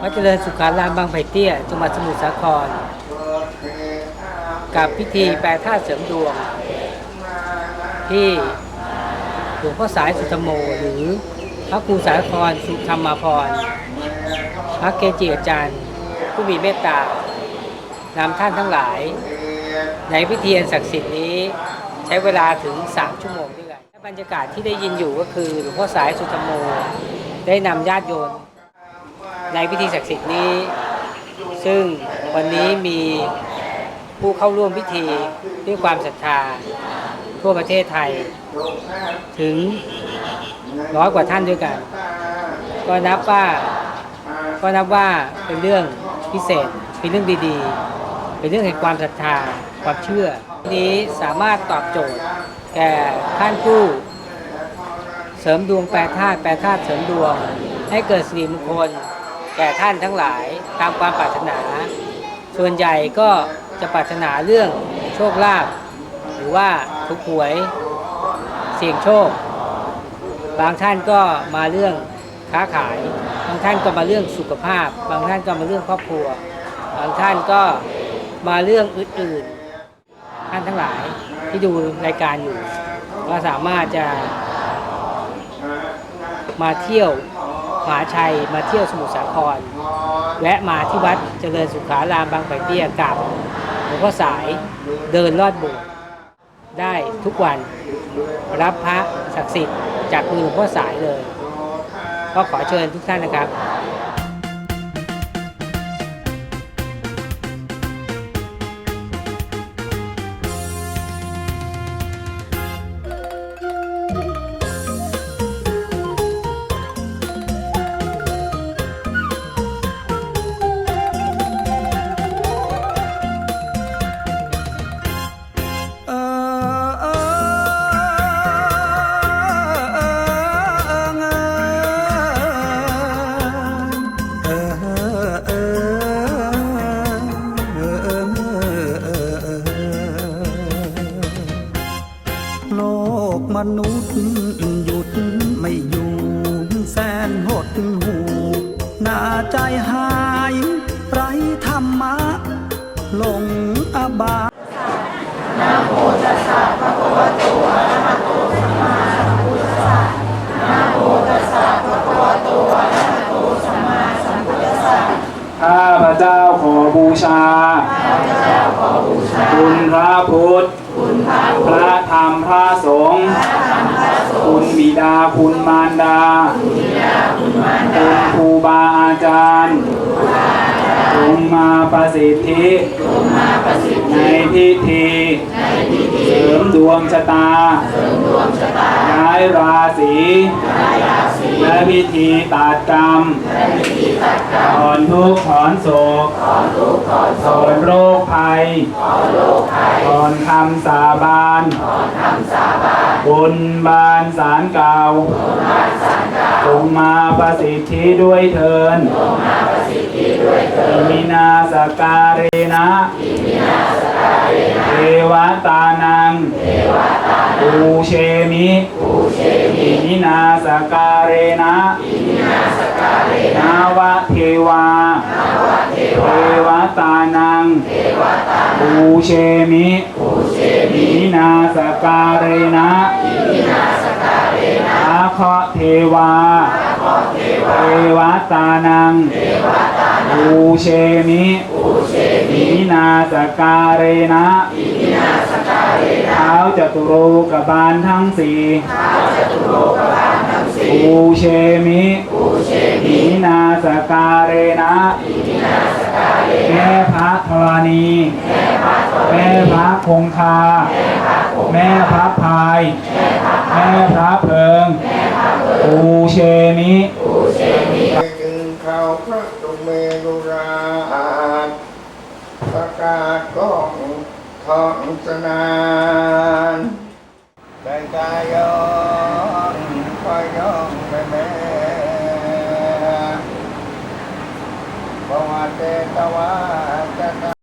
วัดเจริญสุขารามบางไผ่เตี้ย จังหวัดสมุทรสาคร กับพิธีแปลธาเสริมดวง ที่หลวงพ่อสายสุธโม หรือพระครูสาครสุธรรมาพร พระเกจิอาจารย์ ผู้มีเมตตานำท่านทั้งหลาย ในพิธีอันศักดิ์สิทธิ์นี้ใช้เวลาถึง 3 ชั่วโมงด้วยกันและบรรยากาศที่ได้ยินอยู่ก็คือหลวงพ่อสายสุธโม ได้นำญาติโยม ในพิธีศักดิ์สิทธิ์นี้ ซึ่งวันนี้มีผู้เข้าร่วมพิธีด้วยความศรัทธาทั่วประเทศไทย ถึงร้อยกว่าท่านด้วยกัน ก็นับว่าก็นับว่าเป็นเรื่องพิเศษเป็นเรื่องดีๆ เป็นเรื่องแห่งความศรัทธาความเชื่อ นี้สามารถตอบโจทย์ แก่ท่านผู้เสริมดวงแปรธาตุแปรธาตุเสริมดวง ให้เกิดสิริมงคล แก่ท่านทั้งหลายตามความปรารถนา ส่วนใหญ่ก็จะปรารถนาเรื่องโชคลาภหรือว่าทุกหวยเสี่ยงโชค บางท่านก็มาเรื่องค้าขาย บางท่านก็มาเรื่องสุขภาพ บางท่านก็มาเรื่องครอบครัว บางท่านก็มาเรื่องอื่นๆ ท่านทั้งหลายที่ดูรายการอยู่ก็สามารถจะมาเที่ยว มหาชัยมาเที่ยวสมุทรสาครแวะมาที่วัดเจริญสุขารามบางไผ่เตี้ยกับหลวงพ่อสายเดินลอดโบสถ์ได้ทุกวันรับพระศักดิ์สิทธิ์จากมือหลวงพ่อสายเลย ก็ขอเชิญทุกท่านนะครับ กมนุษย์หยุดไม่อยู่แสนหดหูหน้าใจหายไรธรรมะหลงอบายข้ ระพุทธ พระธรรมพระสงฆ์ คุณบิดาคุณมารดา คุณครูบาอาจารย์จงมาประสิทธิ ในพิธีเสริมดวงชะตา ย้ายราศี และพิธีตัดกรรมถอนทุกข์ถอนโศกถอนโรคภัยถอนคำสาบานบนบานสารเก่าจงมาประสิทธิด้วยเทินอิมินาสการเรนะเทวตานังปูเชมิอิมิ นาสการเรนะนาวะเทวาเทวตานังปูเชมิอินาสการเรนะอาคเทวาเทวตานังปูเชมิอินาสการเรนะเท้าจตุโลกบาลทั้งสี่ ปูเชมิอิมินาสการเรนะแม่พระธรณีแม่พระคงคา แม่พระพาย แม่พระเพิงปูเชมิจึงเข้าพระตุเมรุราชประกาศก้องทองสนานได้กายยองไปยองแม่แม่บวา เตตวาจนะ